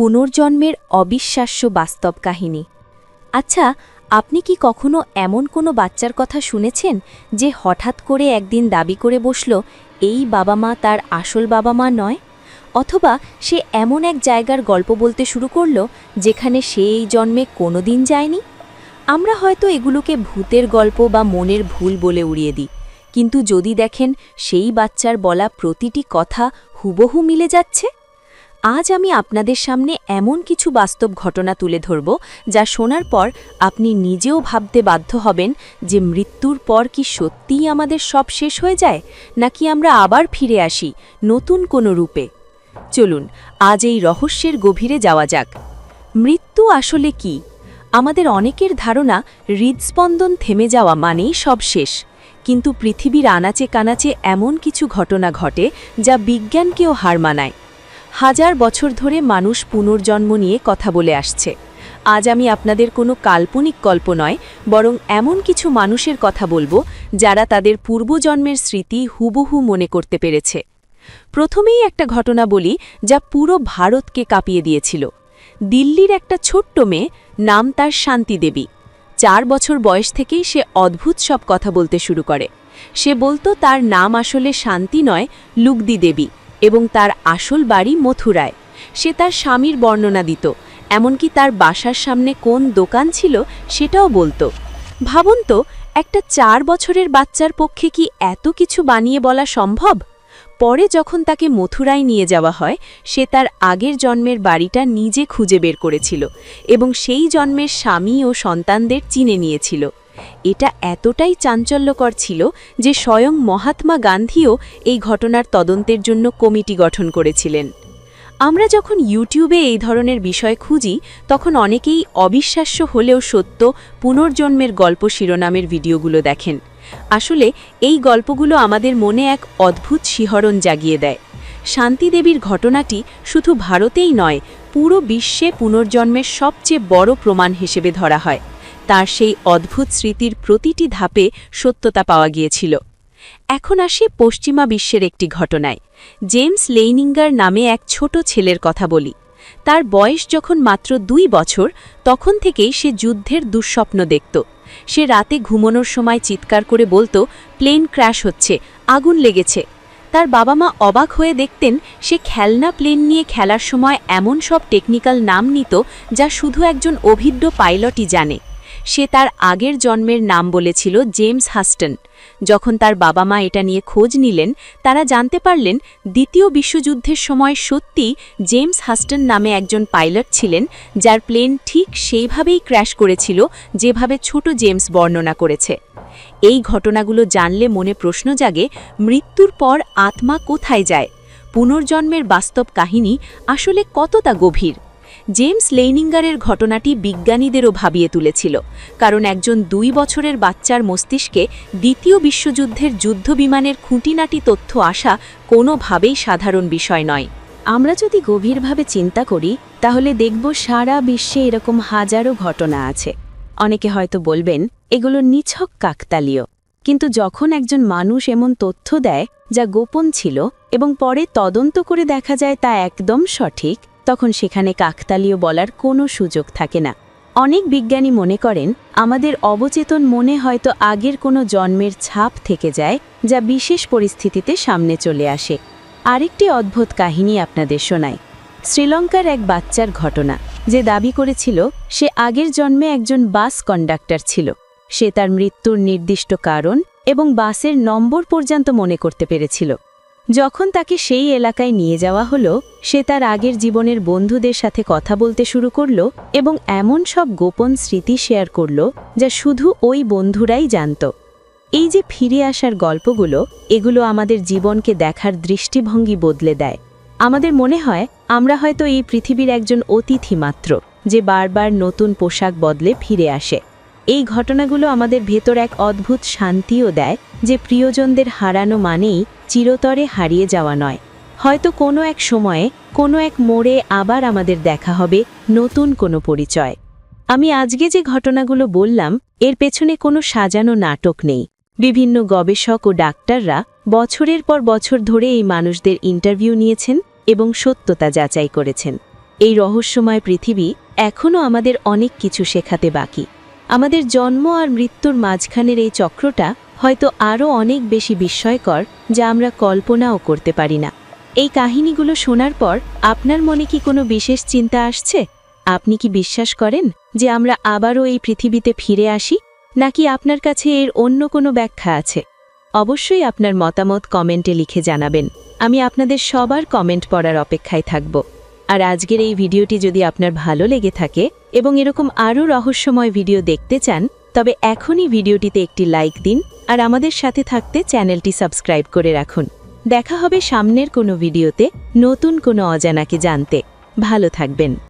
পুনর্জন্মের অবিশ্বাস্য বাস্তব কাহিনী। আচ্ছা আপনি কি কখনো এমন কোনো বাচ্চার কথা শুনেছেন যে হঠাৎ করে একদিন দাবি করে বসল, এই বাবা মা তার আসল বাবা মা নয় অথবা সে এমন এক জায়গার গল্প বলতে শুরু করল, যেখানে সে এই জন্মে কোনোদিন যায়নি? আমরা হয়তো এগুলোকে ভূতের গল্প বা মনের ভুল বলে উড়িয়ে দিই, কিন্তু যদি দেখেন সেই বাচ্চার বলা প্রতিটি কথা হুবহু মিলে যাচ্ছে? আজ আমি আপনাদের সামনে এমন কিছু বাস্তব ঘটনা তুলে ধরব যা শোনার পর আপনি নিজেও ভাবতে বাধ্য হবেন যে মৃত্যুর পর কি সত্যিই আমাদের সব শেষ হয়ে যায়, নাকি আমরা আবার ফিরে আসি নতুন কোনো রূপে। চলুন, আজ এই রহস্যের গভীরে যাওয়া যাক। মৃত্যু আসলে কি? আমাদের অনেকের ধারণা হৃদস্পন্দন থেমে যাওয়া মানেই সব শেষ। কিন্তু পৃথিবীর আনাচে কানাচে এমন কিছু ঘটনা ঘটে যা বিজ্ঞানকেও হার মানায়। হাজার বছর ধরে মানুষ পুনর্জন্ম নিয়ে কথা বলে আসছে। আজ আমি আপনাদের কোনো কাল্পনিক কল্প নয়, বরং এমন কিছু মানুষের কথা বলব, যারা তাদের পূর্বজন্মের স্মৃতি হুবহু মনে করতে পেরেছে। প্রথমেই একটা ঘটনা বলি, যা পুরো ভারতকে কাঁপিয়ে দিয়েছিল। দিল্লির একটা ছোট্ট মেয়ে নাম তার শান্তি দেবী। চার বছর বয়স থেকেই সে অদ্ভুত সব কথা বলতে শুরু করে। সে বলতো তার নাম আসলে শান্তি নয় লুগদি দেবী। এবং তার আসল বাড়ি মথুরায়। সে তার স্বামীর বর্ণনা দিত, এমনকি তার বাসার সামনে কোন দোকান ছিল সেটাও বলতো। ভাবুন তো, একটা চার বছরের বাচ্চার পক্ষে কি এত কিছু বানিয়ে বলা সম্ভব? পরে যখন তাকে মথুরায় নিয়ে যাওয়া হয়, সে তার আগের জন্মের বাড়িটা নিজে খুঁজে বের করেছিল এবং সেই জন্মের স্বামী ও সন্তানদের চিনে নিয়েছিল। এটা এতটাই চাঞ্চল্যকর ছিল যে স্বয়ং মহাত্মা গান্ধীও এই ঘটনার তদন্তের জন্য কমিটি গঠন করেছিলেন। আমরা যখন ইউটিউবে এই ধরনের বিষয় খুঁজি, তখন অনেকেই অবিশ্বাস্য হলেও সত্য পুনর্জন্মের গল্প শিরোনামের ভিডিওগুলো দেখেন। আসলে এই গল্পগুলো আমাদের মনে এক অদ্ভুত শিহরণ জাগিয়ে দেয়। শান্তিদেবীর ঘটনাটি শুধু ভারতেই নয়, পুরো বিশ্বে পুনর্জন্মের সবচেয়ে বড় প্রমাণ হিসেবে ধরা হয়। তার সেই অদ্ভুত স্মৃতির প্রতিটি ধাপে সত্যতা পাওয়া গিয়েছিল। এখন আসি পশ্চিমা বিশ্বের একটি ঘটনায়। জেমস লেইনিঙ্গার নামে এক ছোট ছেলের কথা বলি। তার বয়স যখন মাত্র দুই বছর, তখন থেকেই সে যুদ্ধের দুঃস্বপ্ন দেখত। সে রাতে ঘুমানোর সময় চিৎকার করে বলতো, প্লেন ক্র্যাশ হচ্ছে, আগুন লেগেছে। তার বাবা মা অবাক হয়ে দেখতেন, সে খেলনা প্লেন নিয়ে খেলার সময় এমন সব টেকনিক্যাল নাম নিত, যা শুধু একজন অভিজ্ঞ পাইলটই জানে। সে তার আগের জন্মের নাম বলেছিল জেমস হাস্টন। যখন তার বাবা মা এটা নিয়ে খোঁজ নিলেন, তারা জানতে পারলেন দ্বিতীয় বিশ্বযুদ্ধের সময় সত্যি জেমস হাস্টন নামে একজন পাইলট ছিলেন, যার প্লেন ঠিক সেইভাবেই ক্র্যাশ করেছিল যেভাবে ছোট জেমস বর্ণনা করেছে। এই ঘটনাগুলো জানলে মনে প্রশ্ন জাগে, মৃত্যুর পর আত্মা কোথায় যায়? পুনর্জন্মের বাস্তব কাহিনী আসলে কতটা গভীর? জেমস লেইনিঙ্গারের ঘটনাটি বিজ্ঞানীদেরও ভাবিয়ে তুলেছিল, কারণ একজন দুই বছরের বাচ্চার মস্তিষ্কে দ্বিতীয় বিশ্বযুদ্ধের যুদ্ধবিমানের খুঁটিনাটি তথ্য আসা কোনোভাবেই সাধারণ বিষয় নয়। আমরা যদি গভীরভাবে চিন্তা করি, তাহলে দেখব সারা বিশ্বে এরকম হাজারো ঘটনা আছে। অনেকে হয়তো বলবেন, এগুলো নিছক কাকতালীয়। কিন্তু যখন একজন মানুষ এমন তথ্য দেয়, যা গোপন ছিল এবং পরে তদন্ত করে দেখা যায় তা একদম সঠিক তখন সেখানে কাকতালীয় বলার কোনো সুযোগ থাকে না। অনেক বিজ্ঞানী মনে করেন, আমাদের অবচেতন মনে হয়তো আগের কোনো জন্মের ছাপ থেকে যায়, যা বিশেষ পরিস্থিতিতে সামনে চলে আসে। আরেকটি অদ্ভুত কাহিনী আপনাদের শোনায় শ্রীলঙ্কার এক বাচ্চার ঘটনা, যে দাবি করেছিল, সে আগের জন্মে একজন বাস কন্ডাক্টর ছিল। সে তার মৃত্যুর নির্দিষ্ট কারণ এবং বাসের নম্বর পর্যন্ত মনে করতে পেরেছিল। যখন তাকে সেই এলাকায় নিয়ে যাওয়া হলো, সে তার আগের জীবনের বন্ধুদের সাথে কথা বলতে শুরু করল এবং এমন সব গোপন স্মৃতি শেয়ার করল যা শুধু ওই বন্ধুরাই জানত। এই যে ফিরে আসার গল্পগুলো, এগুলো আমাদের জীবনকে দেখার দৃষ্টিভঙ্গি বদলে দেয়। আমাদের মনে হয়, আমরা হয়তো এই পৃথিবীর একজন অতিথি মাত্র, যে বারবার নতুন পোশাক বদলে ফিরে আসে। এই ঘটনাগুলো আমাদের ভেতর এক অদ্ভুত শান্তিও দেয় যে প্রিয়জনদের হারানো মানেই চিরতরে হারিয়ে যাওয়া নয়। হয়তো কোনো এক সময়ে কোনো এক মোড়ে আবার আমাদের দেখা হবে নতুন কোনো পরিচয়। আমি আজকে যে ঘটনাগুলো বললাম, এর পেছনে কোনো সাজানো নাটক নেই। বিভিন্ন গবেষক ও ডাক্তাররা বছরের পর বছর ধরে এই মানুষদের ইন্টারভিউ নিয়েছেন এবং সত্যতা যাচাই করেছেন। এই রহস্যময় পৃথিবী এখনও আমাদের অনেক কিছু শেখাতে বাকি। আমাদের জন্ম আর মৃত্যুর মাঝখানের এই চক্রটা হয়তো আরও অনেক বেশি বিস্ময়কর, যা আমরা কল্পনাও করতে পারি না। এই কাহিনীগুলো শোনার পর আপনার মনে কি কোনো বিশেষ চিন্তা আসছে? আপনি কি বিশ্বাস করেন যে আমরা আবারও এই পৃথিবীতে ফিরে আসি, নাকি আপনার কাছে এর অন্য কোনো ব্যাখ্যা আছে? অবশ্যই আপনার মতামত কমেন্টে লিখে জানাবেন। আমি আপনাদের সবার কমেন্ট পড়ার অপেক্ষায় থাকব। আর আজকের এই ভিডিওটি যদি আপনার ভালো লেগে থাকে এবং এরকম আরও রহস্যময় ভিডিও দেখতে চান, তবে এখনই ভিডিওটিতে একটি লাইক দিন আর আমাদের সাথে থাকতে চ্যানেলটি সাবস্ক্রাইব করে রাখুন। দেখা হবে সামনের কোনো ভিডিওতে নতুন কোনো অজানাকে জানতে। ভালো থাকবেন।